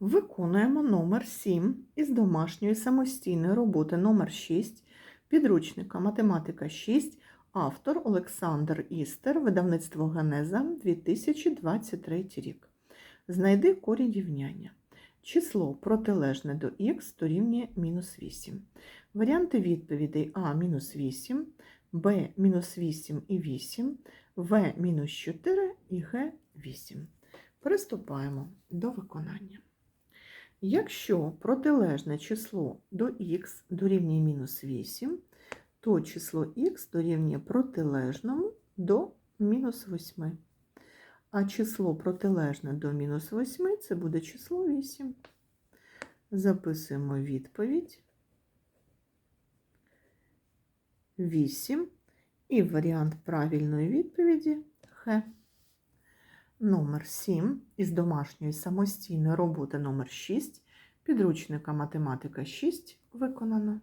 Виконуємо номер 7 із домашньої самостійної роботи номер 6 підручника Математика 6, автор Олександр Істер, видавництво Генеза 2023 рік. Знайди корінь рівняння. Число протилежне до х дорівнює мінус 8. Варіанти відповідей А мінус 8, Б мінус 8 і 8, В мінус 4 і Г 8. Приступаємо до виконання. Якщо протилежне число до х дорівнює мінус 8, то число х дорівнює протилежному до мінус 8. А число протилежне до мінус 8 це буде число 8. Записуємо відповідь 8 і варіант правильної відповіді Х. Номер 7 із домашньої самостійної роботи номер 6 підручника Математика 6 виконано.